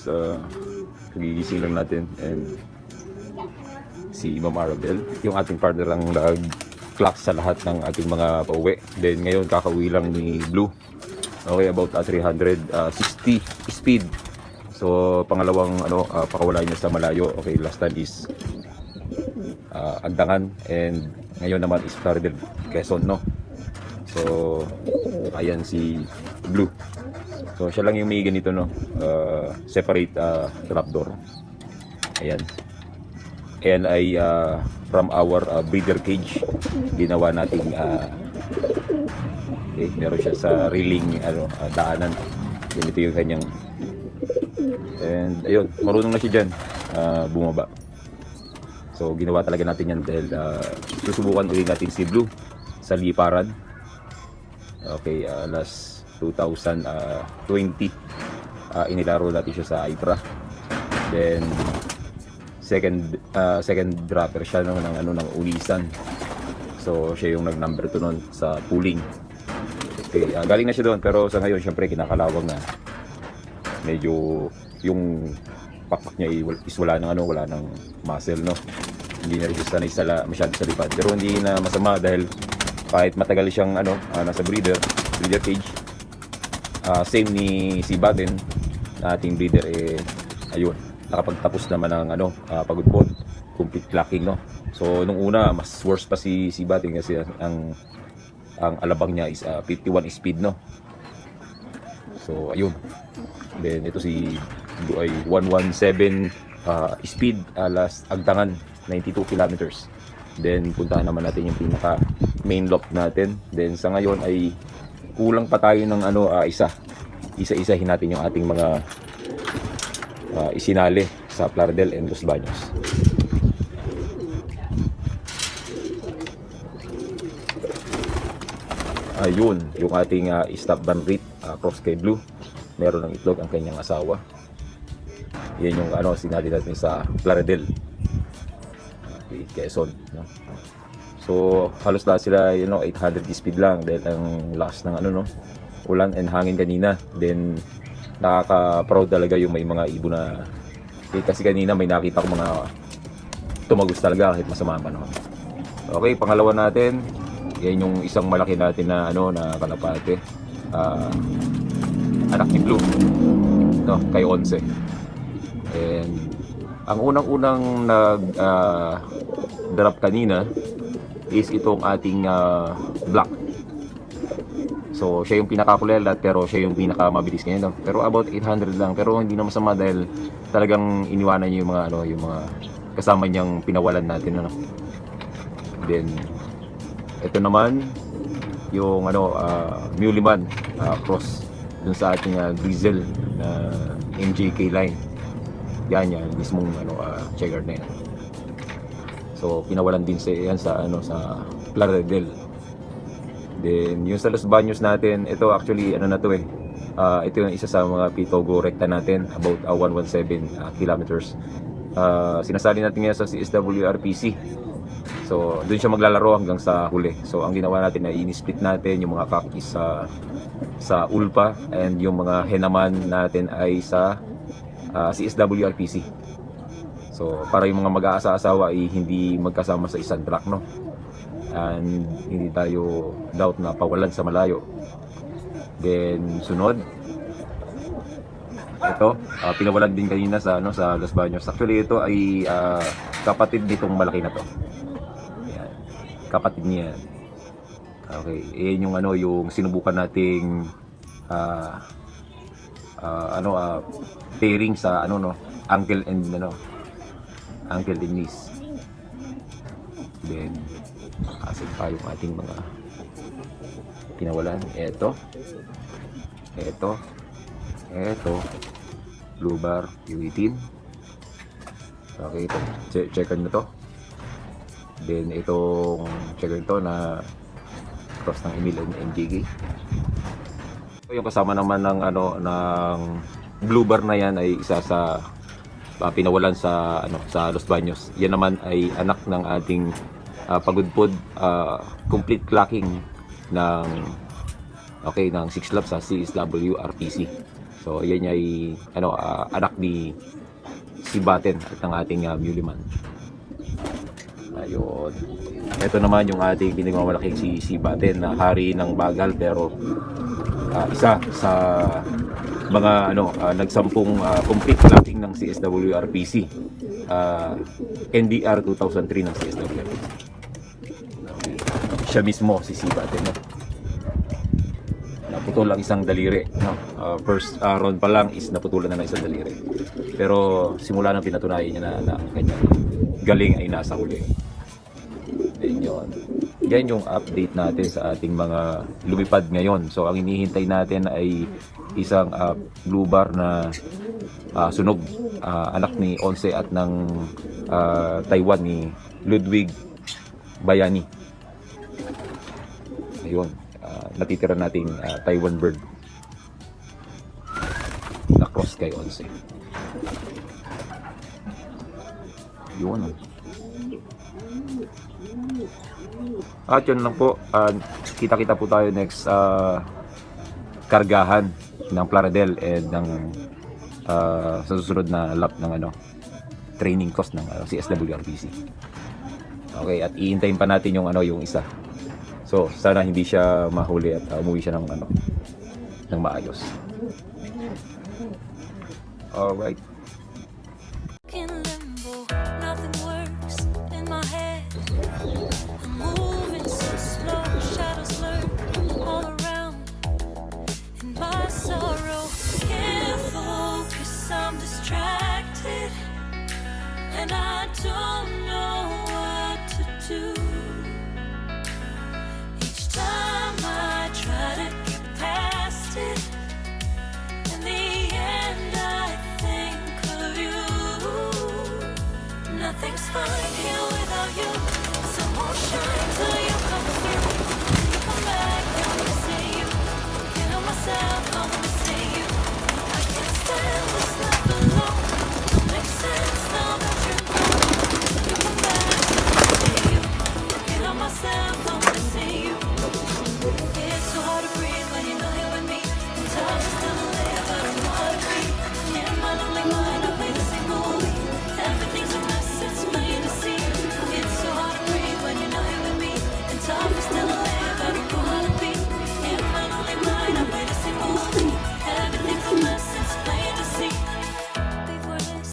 guys, uh, kagigising lang natin and si Ma'am Arabel, yung ating partner ang nag-clock sa lahat ng ating mga pauwi. Then ngayon kakauwi lang ni Blue. Okay, about uh, 360 speed. So pangalawang ano, uh, pakawala niya sa malayo. Okay, last time is uh, Agdangan and ngayon naman is Plaridel, Quezon, no? So, ayan si Blue. So, siya lang yung may ganito, no? Uh, separate uh, trapdoor. Ayan. Ayan ay uh, from our uh, breeder cage. Ginawa nating uh, okay, meron siya sa railing ano, uh, daanan. Ganito yung kanyang and ayun, marunong na siya dyan uh, bumaba. So ginawa talaga natin yan dahil uh, susubukan ulit natin si Blue sa liparan. Okay, uh, last 2020 uh, inilaro natin siya sa IPRA. Then second uh, second dropper siya no, ng ano ng ulisan. So siya yung nag number 2 noon sa pooling. Okay, uh, galing na siya doon pero sa ngayon syempre kinakalawang na. Medyo yung pakpak niya is wala ng ano, wala ng muscle no. Hindi na rin sanay sa masyado sa lipad. Pero hindi na masama dahil kahit matagal siyang ano, ah, nasa breeder, breeder cage. Ah, same ni si Baden, na ating breeder eh ayun, nakapagtapos naman ng ano, ah, pagudpod, complete clocking no. So nung una mas worse pa si si Baden kasi ang ang alabang niya is ah, 51 speed no. So ayun. Then ito si ay 117 uh, speed alas Agdangan 92 kilometers. Then puntahan naman natin yung pinaka main lock natin. Then sa ngayon ay kulang pa tayo ng ano ah, isa. Isa-isahin natin yung ating mga ah, isinali sa Plaridel and Los Baños. Ayun, yung ating uh, stop bandit uh, cross kay Blue. Meron ng itlog ang kanyang asawa. Yan yung ano sinali natin sa Plaridel. Okay, Quezon, no? So, halos lahat sila, you know, 800 speed lang dahil ang last ng ano, no, ulan and hangin kanina. Then, nakaka-proud talaga yung may mga ibon na, eh, kasi kanina may nakita ko mga tumagos talaga kahit masama ang panahon. Okay, pangalawa natin, yan yung isang malaki natin na ano na kalapate. Ah, anak ni Blue. No, kay Onse. And ang unang-unang nag ah, drop kanina is itong ating ah, black. So, siya yung pinakakulelat pero siya yung pinakamabilis ngayon. Pero about 800 lang. Pero hindi na masama dahil talagang iniwanan niya yung mga ano, yung mga kasama niyang pinawalan natin ano. Then ito naman yung ano uh, Muliman uh, cross dun sa ating uh, diesel na MJK line. Yan yan mismong ano uh, checker na yan. So pinawalan din sa yan sa ano sa Plaridel. Then yung sa Los Baños natin, ito actually ano na to eh. Uh, ito yung isa sa mga Pitogo rekta natin about uh, 117 uh, kilometers. Uh, sinasali natin ngayon sa CSWRPC. So, doon siya maglalaro hanggang sa huli. So, ang ginawa natin ay ini-split natin yung mga kakis sa sa ulpa and yung mga henaman natin ay sa ah, CSWRPC. So, para yung mga mag-aasa-asawa ay hindi magkasama sa isang truck, no? And hindi tayo doubt na pawalan sa malayo. Then, sunod, ito, ah, pinawalan din kanina sa ano sa Los Baños. Actually, ito ay ah, kapatid nitong malaki na to. Yan. Kapatid niya. Okay, yan yung ano yung sinubukan nating ah ah, ano ah, pairing sa ano no, uncle and ano uncle niece. Then asin pa yung ating mga pinawalan. Ito. Ito. Ito. Blue bar, iwitin. Okay, ito. Che- checker nyo to. Then itong checker to na cross ng Emil and MJG. So, yung kasama naman ng ano ng blue bar na yan ay isa sa ah, pinawalan sa ano sa Los Baños. Yan naman ay anak ng ating ah, pagudpod ah, complete clocking ng okay ng 6 laps sa CSW RPC. So, yan ay ano, ah, anak ni si Baten at ng ating uh, Muliman. Ayun. Ito naman yung ating pinagmamalaking si, si Baten na hari ng bagal pero ah, isa sa mga ano ah, nagsampung ah, complete locking ng CSW RPC ah, NDR 2003 ng CSW Okay. siya mismo si si Baten no? naputol lang isang daliri no? Ah, first ah, round pa lang is naputulan na ng isang daliri pero simula nang pinatunayan niya na, na ang kanyang galing ay nasa huli Then yun. Yan yung update natin sa ating mga lumipad ngayon. So ang hinihintay natin ay isang ah, blue bar na ah, sunog ah, anak ni Once at ng ah, Taiwan ni Ludwig Bayani. Ayun. ah, natitira nating ah, Taiwan bird na cross kay Once. Yun. At yun lang po, ah, kita-kita po tayo next sa kargahan ng Plaradel and ng ah, sa susunod na lap ng ano training course ng ah, CSWRPC. Okay, at iintayin pa natin yung ano yung isa. So, sana hindi siya mahuli at ah, umuwi siya ng ano ng maayos. Alright. in find you.